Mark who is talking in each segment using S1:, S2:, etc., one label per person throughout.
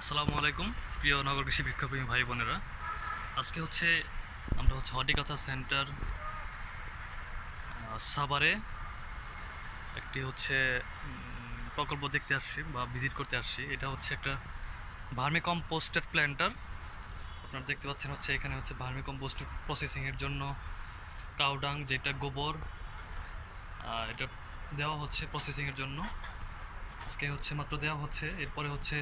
S1: আসসালামু আলাইকুম, প্রিয় নগর কৃষি বিক্ষোভী ভাই বোনেরা। আজকে হচ্ছে আমরা হচ্ছে হর্টিকালচার সেন্টার সাভারে একটি হচ্ছে প্রকল্প দেখতে আসছি বা ভিজিট করতে আসছি। এটা হচ্ছে একটা ভার্মি কম্পোস্টেড প্ল্যান্টার। আপনারা দেখতে পাচ্ছেন হচ্ছে এখানে হচ্ছে ভার্মি কম্পোস্ট প্রসেসিংয়ের জন্য কাউডাং, যেটা গোবর এটা দেওয়া হচ্ছে প্রসেসিংয়ের জন্য। আজকে হচ্ছে মাত্র দেওয়া হচ্ছে, এরপরে হচ্ছে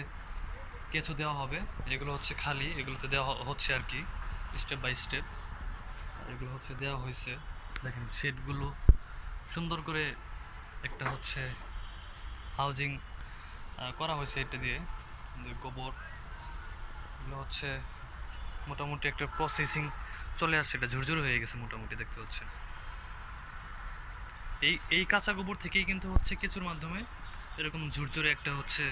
S1: কেঁচো দেওয়া হবে। এগুলো হচ্ছে খালি, এগুলোতে দেওয়া হচ্ছে আর কি স্টেপ বাই স্টেপ এগুলো হচ্ছে দেওয়া হয়েছে। দেখেন শেডগুলো সুন্দর করে একটা হচ্ছে হাউজিং করা হয়েছে এটা দিয়ে। গোবর, এগুলো হচ্ছে মোটামুটি একটা প্রসেসিং চলে আসছে, এটা ঝুরঝুর হয়ে গেছে মোটামুটি, দেখতে হচ্ছে এই এই কাঁচা গোবর থেকেই কিন্তু হচ্ছে কেঁচুর মাধ্যমে এরকম ঝুরঝুরে একটা হচ্ছে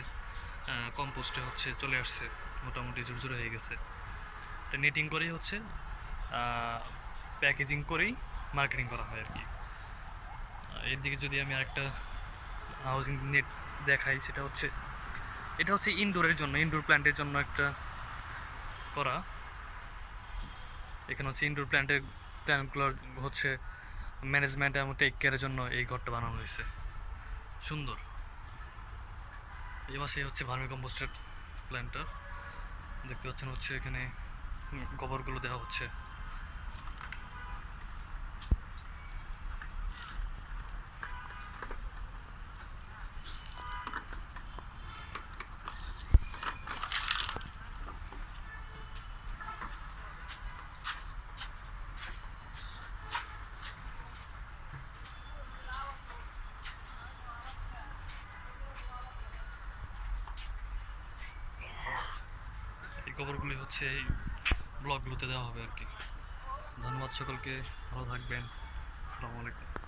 S1: কম্পোস্টে হচ্ছে চলে আসছে, মোটামুটি ঝুরঝুরে হয়ে গেছে। এটা নেটিং করেই হচ্ছে প্যাকেজিং করেই মার্কেটিং করা হয় আর কি। এর দিকে যদি আমি আরেকটা হাউজিং নেট দেখাই, সেটা হচ্ছে, এটা হচ্ছে ইনডোরের জন্য ইনডোর প্ল্যান্টের জন্য একটা করা। এখানে হচ্ছে ইনডোর প্ল্যান্টের প্ল্যান্টগুলোর হচ্ছে ম্যানেজমেন্ট এবং টেক কেয়ারের জন্য এই ঘরটা বানানো হয়েছে। সুন্দর। এই মাসে হচ্ছে ভার্মি কম্পোস্টের প্ল্যান্টার দেখতে পাচ্ছেন হচ্ছে এখানে গোবরগুলো দেওয়া হচ্ছে। এই গোবরগুলি হচ্ছে এই ব্লগগুলোতে দেওয়া হবে আর কি। ধন্যবাদ সকলকে, ভালো থাকবেন। আসসালামু আলাইকুম।